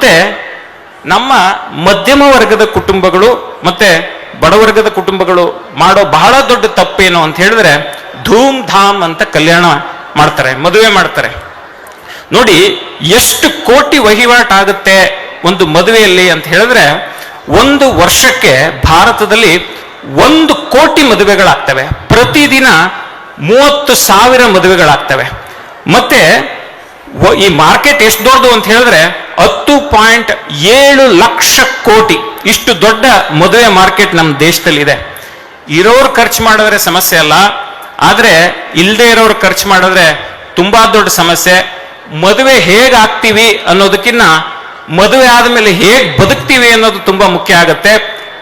ಮತ್ತೆ ನಮ್ಮ ಮಧ್ಯಮ ವರ್ಗದ ಕುಟುಂಬಗಳು ಮತ್ತೆ ಬಡವರ್ಗದ ಕುಟುಂಬಗಳು ಮಾಡೋ ಬಹಳ ದೊಡ್ಡ ತಪ್ಪೇನು ಅಂತ ಹೇಳಿದ್ರೆ ಧೂಮ್ ಧಾಮ್ ಅಂತ ಕಲ್ಯಾಣ ಮಾಡ್ತಾರೆ, ಮದುವೆ ಮಾಡ್ತಾರೆ. ನೋಡಿ, ಎಷ್ಟು ಕೋಟಿ ವಹಿವಾಟ್ ಆಗುತ್ತೆ ಒಂದು ಮದುವೆಯಲ್ಲಿ ಅಂತ ಹೇಳಿದ್ರೆ ಒಂದು ವರ್ಷಕ್ಕೆ ಭಾರತದಲ್ಲಿ ಒಂದು ಕೋಟಿ ಮದುವೆಗಳಾಗ್ತವೆ. ಪ್ರತಿದಿನ ಮೂವತ್ತು ಸಾವಿರ ಮದುವೆಗಳಾಗ್ತವೆ. ಮತ್ತೆ ಈ ಮಾರ್ಕೆಟ್ ಎಷ್ಟು ದೊಡ್ಡದು ಅಂತ ಹೇಳಿದ್ರೆ ಹತ್ತು ಪಾಯಿಂಟ್ ಏಳು ಲಕ್ಷ ಕೋಟಿ. ಇಷ್ಟು ದೊಡ್ಡ ಮದುವೆ ಮಾರ್ಕೆಟ್ ನಮ್ಮ ದೇಶದಲ್ಲಿದೆ. ಇರೋರು ಖರ್ಚು ಮಾಡಿದ್ರೆ ಸಮಸ್ಯೆ ಅಲ್ಲ. ಆದ್ರೆ ಇಲ್ಲದೆ ಇರೋರು ಖರ್ಚು ಮಾಡಿದ್ರೆ ತುಂಬಾ ದೊಡ್ಡ ಸಮಸ್ಯೆ. ಮದುವೆ ಹೇಗೆ ಆಗ್ತೀವಿ ಅನ್ನೋದಕ್ಕಿಂತ ಮದುವೆ ಆದ್ಮೇಲೆ ಹೇಗೆ ಬದುಕ್ತೀವಿ ಅನ್ನೋದು ತುಂಬಾ ಮುಖ್ಯ ಆಗುತ್ತೆ.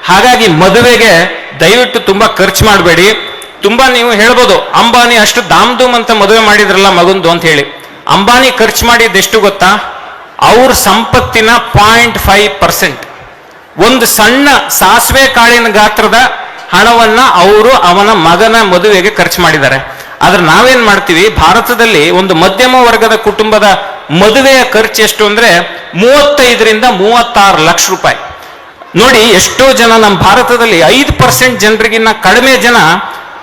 ಹಾಗಾಗಿ ಮದುವೆಗೆ ದಯವಿಟ್ಟು ತುಂಬಾ ಖರ್ಚು ಮಾಡಬೇಡಿ. ತುಂಬಾ ನೀವು ಹೇಳ್ಬೋದು, ಅಂಬಾನಿ ಅಷ್ಟು ದಾಮ್ ಧೂಮ್ ಅಂತ ಮದುವೆ ಮಾಡಿದ್ರಲ್ಲ ಮಗುಂದು ಅಂತ ಹೇಳಿ. ಅಂಬಾನಿ ಖರ್ಚು ಮಾಡಿದ್ದೆಷ್ಟು ಗೊತ್ತಾ? ಅವ್ರ ಸಂಪತ್ತಿನ ಪಾಯಿಂಟ್ ಫೈವ್ ಪರ್ಸೆಂಟ್ ಒಂದು ಸಣ್ಣ ಸಾಸಿವೆ ಕಾಳಿನ ಗಾತ್ರದ ಹಣವನ್ನ ಅವರು ಅವನ ಮಗನ ಮದುವೆಗೆ ಖರ್ಚು ಮಾಡಿದ್ದಾರೆ. ಆದ್ರೆ ನಾವೇನ್ ಮಾಡ್ತೀವಿ? ಭಾರತದಲ್ಲಿ ಒಂದು ಮಧ್ಯಮ ವರ್ಗದ ಕುಟುಂಬದ ಮದುವೆಯ ಖರ್ಚು ಎಷ್ಟು ಅಂದ್ರೆ ಮೂವತ್ತೈದರಿಂದ ಮೂವತ್ತಾರು ಲಕ್ಷ ರೂಪಾಯಿ. ನೋಡಿ, ಎಷ್ಟೋ ಜನ ನಮ್ಮ ಭಾರತದಲ್ಲಿ ಐದು ಪರ್ಸೆಂಟ್ ಜನರಿಗಿನ್ನ ಕಡಿಮೆ ಜನ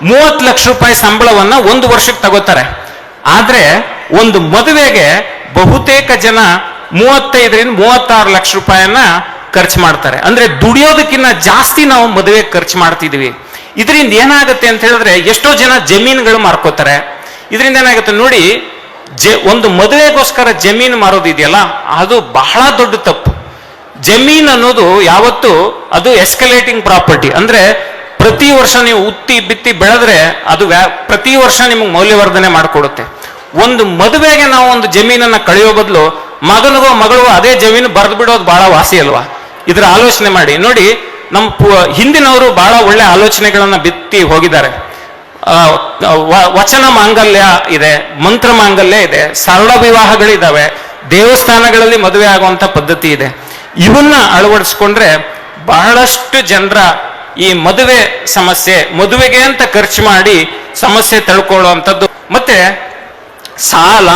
ಮೂವತ್ತು ಲಕ್ಷ ರೂಪಾಯಿ ಸಂಬಳವನ್ನ ಒಂದು ವರ್ಷಕ್ಕೆ ತಗೋತಾರೆ. ಆದ್ರೆ ಒಂದು ಮದುವೆಗೆ ಬಹುತೇಕ ಜನ ಮೂವತ್ತೈದರಿಂದ ಮೂವತ್ತಾರು ಲಕ್ಷ ರೂಪಾಯಿಯನ್ನ ಖರ್ಚು ಮಾಡ್ತಾರೆ. ಅಂದ್ರೆ ದುಡಿಯೋದಕ್ಕಿಂತ ಜಾಸ್ತಿ ನಾವು ಮದುವೆ ಖರ್ಚು ಮಾಡ್ತಿದ್ವಿ ಇದರಿಂದ ಏನಾಗುತ್ತೆ ಅಂತ ಹೇಳಿದ್ರೆ ಎಷ್ಟೋ ಜನ ಜಮೀನುಗಳು ಮಾರ್ಕೋತಾರೆ. ಇದರಿಂದ ಏನಾಗುತ್ತೆ ನೋಡಿ, ಜೆ, ಒಂದು ಮದುವೆಗೋಸ್ಕರ ಜಮೀನು ಮಾರೋದಿದೆಯಲ್ಲ, ಅದು ಬಹಳ ದೊಡ್ಡ ತಪ್ಪು. ಜಮೀನ್ ಅನ್ನೋದು ಯಾವತ್ತು ಅದು ಎಸ್ಕಲೇಟಿಂಗ್ ಪ್ರಾಪರ್ಟಿ ಅಂದ್ರೆ ಪ್ರತಿ ವರ್ಷ ನೀವು ಉತ್ತಿ ಬಿತ್ತಿ ಬೆಳೆದ್ರೆ ಅದು ಪ್ರತಿ ವರ್ಷ ನಿಮಗೆ ಮೌಲ್ಯವರ್ಧನೆ ಮಾಡಿಕೊಡುತ್ತೆ. ಒಂದು ಮದುವೆಗೆ ನಾವು ಒಂದು ಜಮೀನನ್ನ ಕಳೆಯೋ ಬದಲು ಮಗನಿಗೋ ಮಗಳು ಅದೇ ಜಮೀನು ಬರೆದು ಬಿಡೋದು ಬಹಳ ವಾಸಿ ಅಲ್ವಾ? ಇದ್ರ ಆಲೋಚನೆ ಮಾಡಿ. ನೋಡಿ ನಮ್ಮ ಹಿಂದಿನವರು ಬಹಳ ಒಳ್ಳೆ ಆಲೋಚನೆಗಳನ್ನ ಬಿತ್ತಿ ಹೋಗಿದ್ದಾರೆ. ವಚನ ಮಾಂಗಲ್ಯ ಇದೆ, ಮಂತ್ರ ಮಾಂಗಲ್ಯ ಇದೆ, ಸರಳ ವಿವಾಹಗಳಿದ್ದಾವೆ ದೇವಸ್ಥಾನಗಳಲ್ಲಿ ಮದುವೆ ಆಗುವಂತ ಪದ್ಧತಿ ಇದೆ. ಇವನ್ನ ಅಳವಡಿಸ್ಕೊಂಡ್ರೆ ಬಹಳಷ್ಟು ಜನರ ಈ ಮದುವೆ ಸಮಸ್ಯೆ, ಮದುವೆಗೆ ಅಂತ ಖರ್ಚು ಮಾಡಿ ಸಮಸ್ಯೆ ತಳ್ಕೊಳ್ಳುವಂಥದ್ದು. ಮತ್ತೆ ಸಾಲ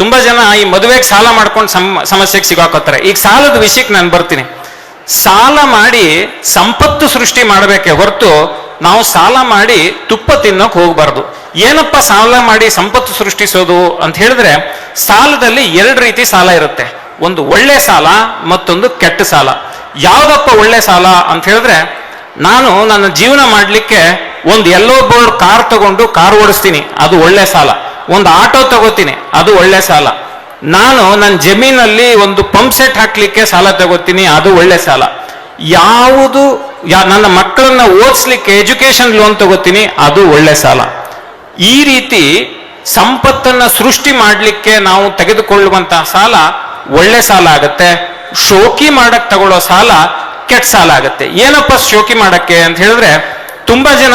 ತುಂಬಾ ಜನ ಈ ಮದುವೆಗೆ ಸಾಲ ಮಾಡ್ಕೊಂಡು ಸಮ್, ಸಮಸ್ಯೆಗೆ ಸಿಗಾಕೋತಾರೆ ಈಗ ಸಾಲದ ವಿಷಯಕ್ಕೆ ನಾನು ಬರ್ತೀನಿ. ಸಾಲ ಮಾಡಿ ಸಂಪತ್ತು ಸೃಷ್ಟಿ ಮಾಡಬೇಕೆ ಹೊರತು ನಾವು ಸಾಲ ಮಾಡಿ ತುಪ್ಪ ತಿನ್ನೋಕೆ ಹೋಗಬಾರ್ದು. ಏನಪ್ಪ ಸಾಲ ಮಾಡಿ ಸಂಪತ್ತು ಸೃಷ್ಟಿಸೋದು ಅಂತ ಹೇಳಿದ್ರೆ ಸಾಲದಲ್ಲಿ ಎರಡು ರೀತಿ ಸಾಲ ಇರುತ್ತೆ. ಒಂದು ಒಳ್ಳೆ ಸಾಲ, ಮತ್ತೊಂದು ಕೆಟ್ಟ ಸಾಲ. ಯಾವುದಪ್ಪ ಒಳ್ಳೆ ಸಾಲ ಅಂತ ಹೇಳಿದ್ರೆ ನಾನು ನನ್ನ ಜೀವನ ಮಾಡಲಿಕ್ಕೆ ಒಂದು ಎಲ್ಲೋ ಬೋರ್ಡ್ ಕಾರ್ ತಗೊಂಡು ಕಾರ್ ಓಡಿಸ್ತೀನಿ. ಅದು ಒಳ್ಳೆ ಸಾಲ. ಒಂದು ಆಟೋ ತಗೋತೀನಿ, ಅದು ಒಳ್ಳೆ ಸಾಲ. ನಾನು ನನ್ನ ಜಮೀನಲ್ಲಿ ಒಂದು ಪಂಪ್ ಸೆಟ್ ಹಾಕ್ಲಿಕ್ಕೆ ಸಾಲ ತಗೋತೀನಿ, ಅದು ಒಳ್ಳೆ ಸಾಲ. ಯಾವುದು ನನ್ನ ಮಕ್ಕಳನ್ನ ಓದಿಸ್ಲಿಕ್ಕೆ ಎಜುಕೇಶನ್ ಲೋನ್ ತಗೋತೀನಿ, ಅದು ಒಳ್ಳೆ ಸಾಲ. ಈ ರೀತಿ ಸಂಪತ್ತನ್ನ ಸೃಷ್ಟಿ ಮಾಡಲಿಕ್ಕೆ ನಾವು ತೆಗೆದುಕೊಳ್ಳುವಂತಹ ಸಾಲ ಒಳ್ಳೆ ಸಾಲ ಆಗತ್ತೆ. ಶೋಕಿ ಮಾಡಕ್ ತಗೊಳ್ಳೋ ಸಾಲ ಕೆಟ್ಟ ಸಾಲ ಆಗತ್ತೆ. ಏನಪ್ಪ ಶೋಕಿ ಮಾಡಕ್ಕೆ ಅಂತ ಹೇಳಿದ್ರೆ, ತುಂಬಾ ಜನ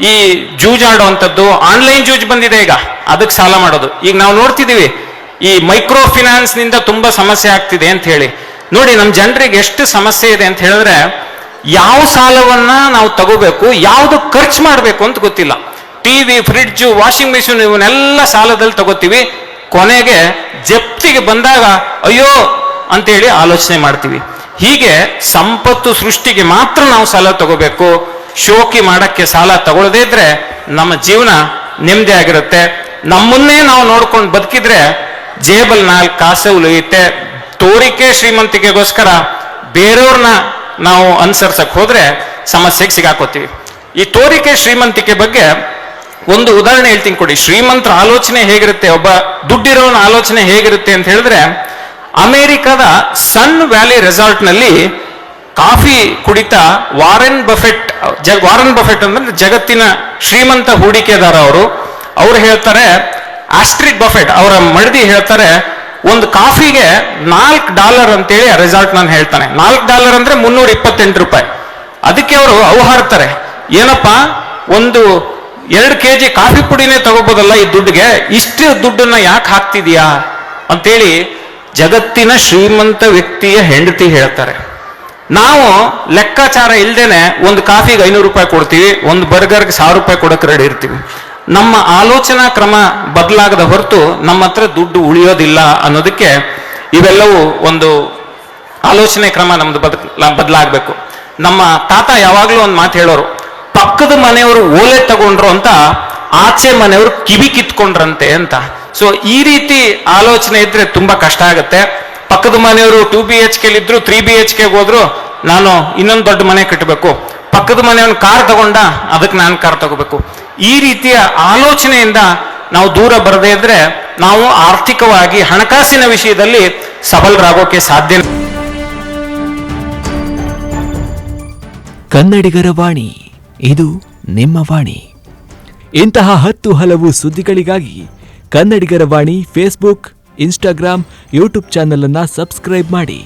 ಈ ಜೂಜಾಡುವಂಥದ್ದು ಆನ್ಲೈನ್ ಜೂಜ್ ಬಂದಿದೆ ಈಗ. ಅದಕ್ಕೆ ಸಾಲ ಮಾಡೋದು. ಈಗ ನಾವು ನೋಡ್ತಿದ್ದೀವಿ, ಈ ಮೈಕ್ರೋ ಫಿನಾನ್ಸ್ನಿಂದ ತುಂಬಾ ಸಮಸ್ಯೆ ಆಗ್ತಿದೆ ಅಂತ ಹೇಳಿ. ನೋಡಿ ನಮ್ಮ ಜನರಿಗೆ ಎಷ್ಟು ಸಮಸ್ಯೆ ಇದೆ ಅಂತ ಹೇಳಿದ್ರೆ, ಯಾವ ಸಾಲವನ್ನ ನಾವು ತಗೋಬೇಕು, ಯಾವುದು ಖರ್ಚು ಮಾಡಬೇಕು ಅಂತ ಗೊತ್ತಿಲ್ಲ. ಟಿವಿ ಫ್ರಿಡ್ಜು ವಾಷಿಂಗ್ ಮಿಷಿನ್ ಇವನ್ನೆಲ್ಲ ಸಾಲದಲ್ಲಿ ತಗೋತೀವಿ. ಕೊನೆಗೆ ಜಪ್ತಿಗೆ ಬಂದಾಗ, ಅಯ್ಯೋ ಅಂತೇಳಿ ಆಲೋಚನೆ ಮಾಡ್ತೀವಿ. ಹೀಗೆ ಸಂಪತ್ತು ಸೃಷ್ಟಿಗೆ ಮಾತ್ರ ನಾವು ಸಾಲ ತಗೋಬೇಕು. ಶೋಕಿ ಮಾಡಕ್ಕೆ ಸಾಲ ತಗೊಳ್ಳದೇ ಇದ್ರೆ ನಮ್ಮ ಜೀವನ ನೆಮ್ಮದಿ ಆಗಿರುತ್ತೆ. ನಮ್ಮನ್ನೇ ನಾವು ನೋಡ್ಕೊಂಡು ಬದುಕಿದ್ರೆ ಜೇಬಲ್ ನಾಲ್ಕು ಕಾಸು ಉಳಿಯುತ್ತೆ. ತೋರಿಕೆ ಶ್ರೀಮಂತಿಕೆಗೋಸ್ಕರ ಬೇರೆಯವ್ರನ್ನ ನಾವು ಅನುಸರಿಸಕ್ ಹೋದ್ರೆ ಸಮಸ್ಯೆಗೆ ಸಿಗಾಕೋತೀವಿ. ಈ ತೋರಿಕೆ ಶ್ರೀಮಂತಿಕೆ ಬಗ್ಗೆ ಒಂದು ಉದಾಹರಣೆ ಹೇಳ್ತೀನಿ ಕೊಡಿ. ಶ್ರೀಮಂತರ ಆಲೋಚನೆ ಹೇಗಿರುತ್ತೆ, ಒಬ್ಬ ದುಡ್ಡಿರೋನ ಆಲೋಚನೆ ಹೇಗಿರುತ್ತೆ ಅಂತ ಹೇಳಿದ್ರೆ, ಅಮೆರಿಕದ ಸನ್ ವ್ಯಾಲಿ ರೆಸಾರ್ಟ್ನಲ್ಲಿ ಕಾಫಿ ಕುಡಿತಾ ವಾರೆನ್ ಬಫೆಟ್ ಜ ವಾರನ್ ಬಫೆಟ್ ಅಂದ್ರೆ ಜಗತ್ತಿನ ಶ್ರೀಮಂತ ಹೂಡಿಕೆದಾರ ಅವರು, ಅವ್ರು ಹೇಳ್ತಾರೆ, ಆಸ್ಟ್ರಿಕ್ ಬಫೆಟ್ ಅವರ ಮಡದಿ ಹೇಳ್ತಾರೆ, ಒಂದು ಕಾಫಿಗೆ ನಾಲ್ಕು ಡಾಲರ್ ಅಂತೇಳಿ ರೆಸಾರ್ಟ್ ನಾನು ಹೇಳ್ತಾನೆ. ನಾಲ್ಕು ಡಾಲರ್ ಅಂದ್ರೆ ಮುನ್ನೂರ ಇಪ್ಪತ್ತೆಂಟು ರೂಪಾಯಿ. ಅದಕ್ಕೆ ಅವರು ಅವಹಾರ್ತಾರೆ ಏನಪ್ಪ, ಒಂದು ಎರಡು ಕೆ ಜಿ ಕಾಫಿ ಪುಡಿನೇ ತಗೋಬೋದಲ್ಲ ಈ ದುಡ್ಡಿಗೆ? ಇಷ್ಟು ದುಡ್ಡನ್ನ ಯಾಕೆ ಹಾಕ್ತಿದೀಯಾ? ಅಂತೇಳಿ ಜಗತ್ತಿನ ಶ್ರೀಮಂತ ವ್ಯಕ್ತಿಯ ಹೆಂಡತಿ ಹೇಳ್ತಾರೆ. ನಾವು ಲೆಕ್ಕಾಚಾರ ಇಲ್ದೇನೆ ಒಂದು ಕಾಫಿಗೆ ಐನೂರು ರೂಪಾಯಿ ಕೊಡ್ತೀವಿ, ಒಂದು ಬರ್ಗರ್ಗೆ ಸಾವಿರ ರೂಪಾಯಿ ಕೊಡೋಕೆ ರೆಡಿ ಇರ್ತೀವಿ. ನಮ್ಮ ಆಲೋಚನಾ ಕ್ರಮ ಬದಲಾಗದ ಹೊರತು ನಮ್ಮ ಹತ್ರ ದುಡ್ಡು ಉಳಿಯೋದಿಲ್ಲ ಅನ್ನೋದಕ್ಕೆ ಇವೆಲ್ಲವೂ ಒಂದು ಆಲೋಚನೆ ಕ್ರಮ ನಮ್ದು ಬದಕ್ ಬದಲಾಗಬೇಕು. ನಮ್ಮ ತಾತ ಯಾವಾಗಲೂ ಒಂದು ಮಾತು ಹೇಳೋರು, ಪಕ್ಕದ ಮನೆಯವರು ಓಲೆ ತಗೊಂಡ್ರು ಅಂತ ಆಚೆ ಮನೆಯವರು ಕಿವಿ ಕಿತ್ಕೊಂಡ್ರಂತೆ ಅಂತ. ಸೊ ಈ ರೀತಿ ಆಲೋಚನೆ ಇದ್ರೆ ತುಂಬಾ ಕಷ್ಟ ಆಗುತ್ತೆ. ಪಕ್ಕದ ಮನೆಯವರು ಟೂ ಬಿ ಎಚ್ ಕೆಲಿದ್ರು ತ್ರೀ ಬಿ ಎಚ್ ಕೆಗೆ ಹೋದ್ರು, ನಾನು ಇನ್ನೊಂದು ದೊಡ್ಡ ಮನೆ ಕಟ್ಟಬೇಕು. ಪಕ್ಕದ ಮನೆಯವನ ಕಾರ್ ತಗೊಂಡ ಅದಕ್ಕೆ ನಾನು ಕಾರ್ ತಗೋಬೇಕು. ಈ ರೀತಿಯ ಆಲೋಚನೆಯಿಂದ ನಾವು ದೂರ ಬರದೇ ಇದ್ರೆ ನಾವು ಆರ್ಥಿಕವಾಗಿ ಹಣಕಾಸಿನ ವಿಷಯದಲ್ಲಿ ಸಬಲರಾಗೋಕೆ ಸಾಧ್ಯ ಕನ್ನಡಿಗರ ವಾಣಿ, ಇದು ನಿಮ್ಮ ವಾಣಿ. ಇಂತಹ ಹತ್ತು ಹಲವು ಸುದ್ದಿಗಳಿಗಾಗಿ ಕನ್ನಡಿಗರ ವಾಣಿ ಫೇಸ್ಬುಕ್ ಇನ್ಸ್ಟಾಗ್ರಾಂ ಯೂಟ್ಯೂಬ್ ಚಾನೆಲ್ ಅನ್ನ ಸಬ್ಸ್ಕ್ರೈಬ್ ಮಾಡಿ.